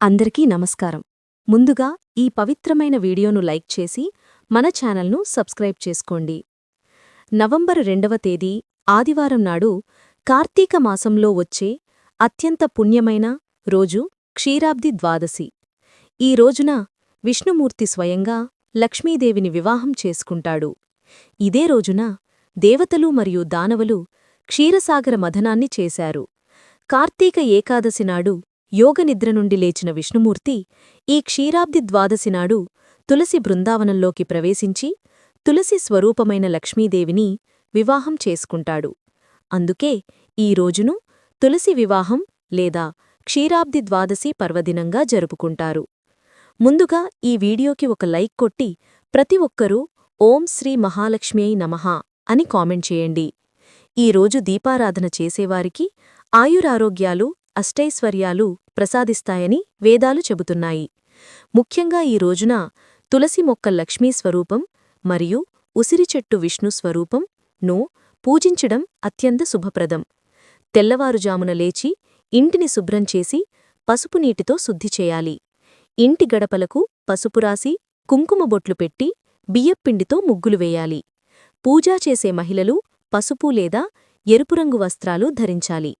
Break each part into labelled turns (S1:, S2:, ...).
S1: అందరికీ నమస్కారం. ముందుగా ఈ పవిత్రమైన వీడియోను లైక్ చేసి మన ఛానల్ను సబ్స్క్రైబ్ చేసుకోండి. నవంబరు రెండవ తేదీ ఆదివారం నాడు కార్తీక మాసంలో వచ్చే అత్యంత పుణ్యమైన రోజు క్షీరాబ్ది ద్వాదశి. ఈ రోజున విష్ణుమూర్తి స్వయంగా లక్ష్మీదేవిని వివాహం చేసుకుంటాడు. ఇదే రోజున దేవతలు మరియు దానవులు క్షీరసాగర మథనాన్ని చేశారు. కార్తీక ఏకాదశి నాడు యోగనిద్ర నుండి లేచిన విష్ణుమూర్తి ఈ క్షీరాబ్ది ద్వాదశినాడు తులసి బృందావనంలోకి ప్రవేశించి తులసి స్వరూపమైన లక్ష్మీదేవిని వివాహం చేసుకుంటాడు. అందుకే ఈ రోజును తులసి వివాహం లేదా క్షీరాబ్ది ద్వాదశి పర్వదినంగా జరుపుకుంటారు. ముందుగా ఈ వీడియోకి ఒక లైక్ కొట్టి ప్రతి ఒక్కరూ ఓం శ్రీ మహాలక్ష్మ్యై నమః అని కామెంట్ చేయండి. ఈ రోజు దీపారాధన చేసేవారికి ఆయురారోగ్యాలు అష్టైశ్వర్యాలు ప్రసాదిస్తాయని వేదాలు చెబుతున్నాయి. ముఖ్యంగా ఈ రోజున తులసి మొక్క లక్ష్మీ స్వరూపం మరియు ఉసిరి చెట్టు విష్ణు స్వరూపం ను పూజించడం అత్యంత శుభప్రదం. తెల్లవారుజామున లేచి ఇంటిని శుభ్రం చేసి పసుపు నీటితో శుద్ధి చేయాలి. ఇంటి గడపలకు పసుపు రాసి కుంకుమ బొట్లు పెట్టి బియ్యప్పిండితో ముగ్గులు వేయాలి. పూజా చేసే మహిళలు పసుపు లేదా ఎరుపురంగు వస్త్రాలు ధరించాలి.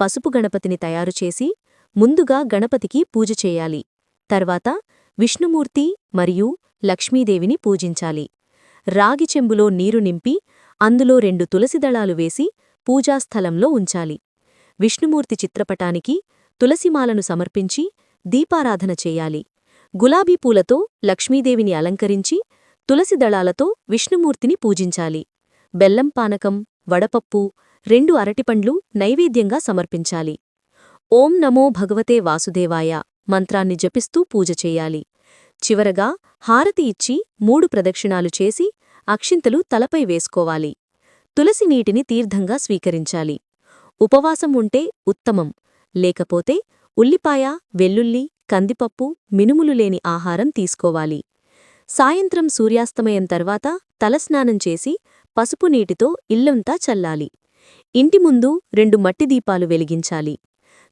S1: పసుపు గణపతిని తయారుచేసి ముందుగా గణపతికి పూజ చేయాలి. తర్వాత విష్ణుమూర్తి మరియు లక్ష్మీదేవిని పూజించాలి. రాగి చెంబులో నీరు నింపి అందులో రెండు తులసిదళాలు వేసి పూజాస్థలంలో ఉంచాలి. విష్ణుమూర్తి చిత్రపటానికి తులసిమాలను సమర్పించి దీపారాధన చేయాలి. గులాబీ పూలతో లక్ష్మీదేవిని అలంకరించి తులసి దళాలతో విష్ణుమూర్తిని పూజించాలి. బెల్లం పానకం వడపప్పు రెండు అరటిపండ్లు నైవేద్యంగా సమర్పించాలి. ఓం నమో భగవతే వాసుదేవాయ మంత్రాన్ని జపిస్తూ పూజ చేయాలి. చివరగా హారతి ఇచ్చి మూడు ప్రదక్షిణాలు చేసి అక్షింతలు తలపై వేసుకోవాలి. తులసి నీటిని తీర్థంగా స్వీకరించాలి. ఉపవాసం ఉంటే ఉత్తమం. లేకపోతే ఉల్లిపాయ వెల్లుల్లి కందిపప్పు మినుములు లేని ఆహారం తీసుకోవాలి. సాయంత్రం సూర్యాస్తమయం తర్వాత తలస్నానం చేసి పసుపు నీటితో ఇల్లంతా చల్లాలి. ఇంటి ముందు రెండు మట్టి దీపాలు వెలిగించాలి.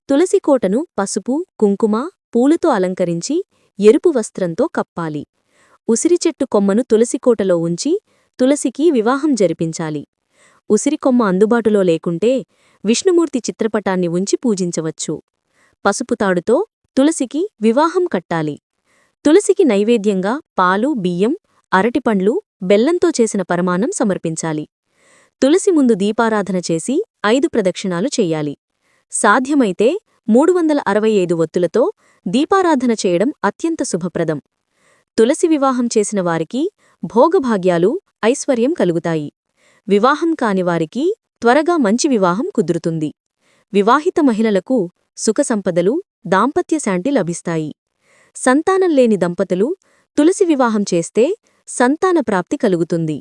S1: తులసికోటను పసుపు కుంకుమ పూలతో అలంకరించి ఎరుపు వస్త్రంతో కప్పాలి. ఉసిరిచెట్టు కొమ్మను తులసికోటలో ఉంచి తులసికి వివాహం జరిపించాలి. ఉసిరికొమ్మ అందుబాటులో లేకుంటే విష్ణుమూర్తి చిత్రపటాన్ని ఉంచి పూజించవచ్చు. పసుపు తాడుతో తులసికి వివాహం కట్టాలి. తులసికి నైవేద్యంగా పాలు బియ్యం అరటిపండ్లు బెల్లంతో చేసిన పరమాన్నం సమర్పించాలి. తులసి ముందు దీపారాధన చేసి ఐదు ప్రదక్షిణాలు చెయ్యాలి సాధ్యమైతే మూడు వందల అరవై ఐదు ఒత్తులతో దీపారాధన చేయడం అత్యంత శుభప్రదం. తులసి వివాహం చేసిన వారికి భోగభాగ్యాలు ఐశ్వర్యం కలుగుతాయి. వివాహం కానివారికి త్వరగా మంచి వివాహం కుదురుతుంది. వివాహిత మహిళలకు సుఖసంపదలు దాంపత్యశాంటి లభిస్తాయి. సంతానం లేని దంపతులు తులసి వివాహం చేస్తే సంతాన ప్రాప్తి కలుగుతుంది.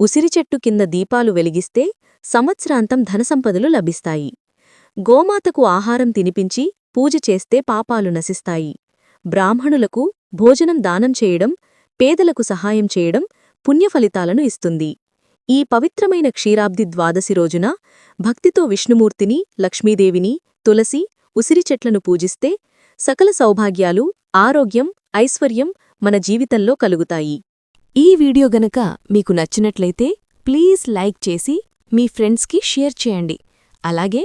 S1: ఉసిరి చెట్టు కింద దీపాలు వెలిగిస్తే సంవత్సరాంతం ధనసంపదలు లభిస్తాయి. గోమాతకు ఆహారం తినిపించి పూజ చేస్తే పాపాలు నశిస్తాయి. బ్రాహ్మణులకు భోజనం దానం చేయడం పేదలకు సహాయం చేయడం పుణ్యఫలితాలను ఇస్తుంది. ఈ పవిత్రమైన క్షీరాబ్ది ద్వాదశి రోజున భక్తితో విష్ణుమూర్తిని లక్ష్మీదేవిని తులసి ఉసిరి చెట్లను పూజిస్తే సకల సౌభాగ్యాలు ఆరోగ్యం ఐశ్వర్యం మన జీవితంలో కలుగుతాయి. ఈ వీడియో గనక మీకు నచ్చినట్లయితే ప్లీజ్ లైక్ చేసి మీ ఫ్రెండ్స్కి షేర్ చేయండి. అలాగే